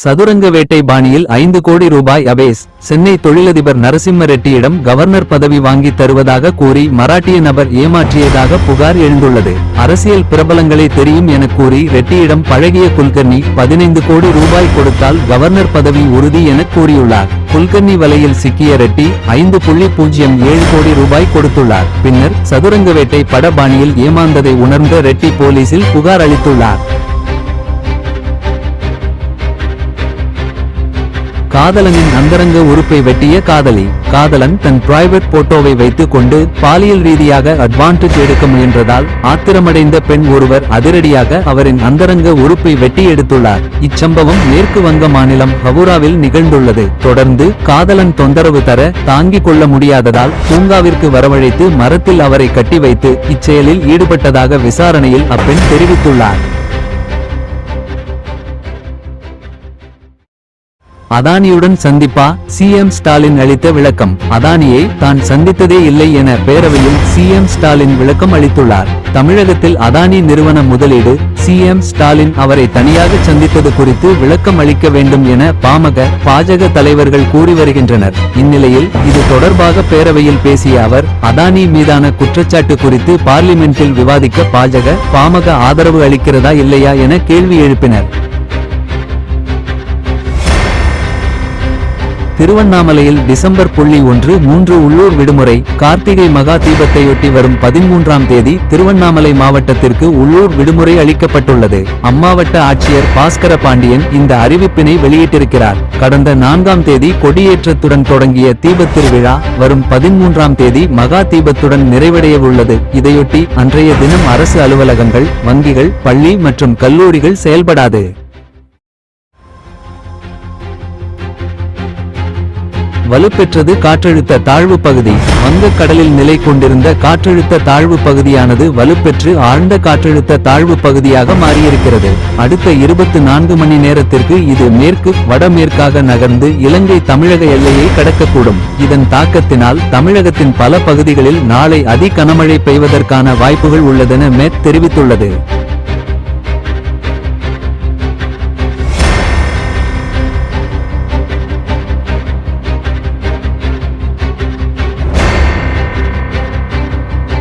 சதுரங்க வேட்டை பாணியில் ஐந்து கோடி ரூபாய் அபேஸ். சென்னை தொழிலதிபர் நரசிம்ம ரெட்டியிடம் கவர்னர் பதவி வாங்கி தருவதாக கூறி மராட்டிய நபர் ஏமாற்றியதாக புகார் எழுந்துள்ளது. அரசியல் பிரபலங்களை தெரியும் என கூறி ரெட்டியிடம் பழகிய குல்கர்னி பதினைந்து கோடி ரூபாய் கொடுத்தால் கவர்னர் பதவி உறுதி என கூறியுள்ளார். குல்கர்னி வலையில் சிக்கிய ரெட்டி ஐந்து புள்ளி பூஜ்ஜியம் ஏழு கோடி ரூபாய் கொடுத்துள்ளார். பின்னர் சதுரங்க வேட்டை பட பாணியில் ஏமாந்ததை உணர்ந்த ரெட்டி போலீசில் புகார் அளித்துள்ளார். காதலனின் அந்தரங்க உறுப்பை வெட்டிய காதலி. காதலன் தன் பிரைவேட் போட்டோவை வைத்துக் கொண்டு பாலியல் ரீதியாக அட்வான்டேஜ் எடுக்க முயன்றதால் ஆத்திரமடைந்த பெண் ஒருவர் அதிரடியாக அவரின் அந்தரங்க உறுப்பை வெட்டி எடுத்துள்ளார். இச்சம்பவம் மேற்கு வங்க மாநிலம் ஹவுராவில் நிகழ்ந்துள்ளது. தொடர்ந்து காதலன் தொந்தரவு தர தாங்கிக் கொள்ள முடியாததால் பூங்காவிற்கு வரவழைத்து மரத்தில் அவரை கட்டி வைத்து இச்செயலில் ஈடுபட்டதாக விசாரணையில் அப்பெண் தெரிவித்துள்ளார். அதானியுடன் சந்திப்பா? சிஎம் ஸ்டாலின் அளித்த விளக்கம். அதானியை தான் சந்தித்ததே இல்லை என பேரவையில் சிஎம் ஸ்டாலின் விளக்கம் அளித்துள்ளார். தமிழகத்தில் அதானி நிறுவன முதலீடு சிஎம் ஸ்டாலின் அவரை தனியாக சந்தித்தது குறித்து விளக்கம் அளிக்க வேண்டும் என பாமக பாஜக தலைவர்கள் கூறி வருகின்றனர். இந்நிலையில் இது தொடர்பாக பேரவையில் பேசிய அவர் அதானி மீதான குற்றச்சாட்டு குறித்து பார்லிமெண்டில் விவாதிக்க பாஜக பாமக ஆதரவு அளிக்கிறதா இல்லையா என கேள்வி எழுப்பினர். திருவண்ணாமலையில் டிசம்பர் புள்ளி ஒன்று மூன்று உள்ளூர் விடுமுறை கார்த்திகை மகா தீபத்தையொட்டி வரும் பதிமூன்றாம் தேதி திருவண்ணாமலை மாவட்டத்திற்கு உள்ளூர் விடுமுறை அளிக்கப்பட்டுள்ளது. அம்மாவட்ட ஆட்சியர் பாஸ்கர பாண்டியன் இந்த அறிவிப்பினை வெளியிட்டிருக்கிறார். கடந்த நான்காம் தேதி கொடியேற்றத்துடன் தொடங்கிய தீபத் திருவிழா வரும் பதிமூன்றாம் தேதி மகா தீபத்துடன் நிறைவடைய உள்ளது இதையொட்டி அன்றைய தினம் அரசு அலுவலகங்கள் வங்கிகள் பள்ளி மற்றும் கல்லூரிகள் செயல்படாது. வலுப்பெற்றது காற்றழுத்த தாழ்வு பகுதி. வங்கக்கடலில் நிலை கொண்டிருந்த காற்றழுத்த தாழ்வு பகுதியானது வலுப்பெற்று ஆழ்ந்த காற்றழுத்த தாழ்வு பகுதியாக மாறியிருக்கிறது. அடுத்த இருபத்து நான்கு மணி நேரத்திற்கு இது மேற்கு வடமேற்காக நகர்ந்து இலங்கை தமிழக எல்லையை கடக்கக்கூடும். இதன் தாக்கத்தினால் தமிழகத்தின் பல பகுதிகளில் நாளை அதி கனமழை பெய்வதற்கான வாய்ப்புகள் உள்ளதென மேத் தெரிவித்துள்ளது.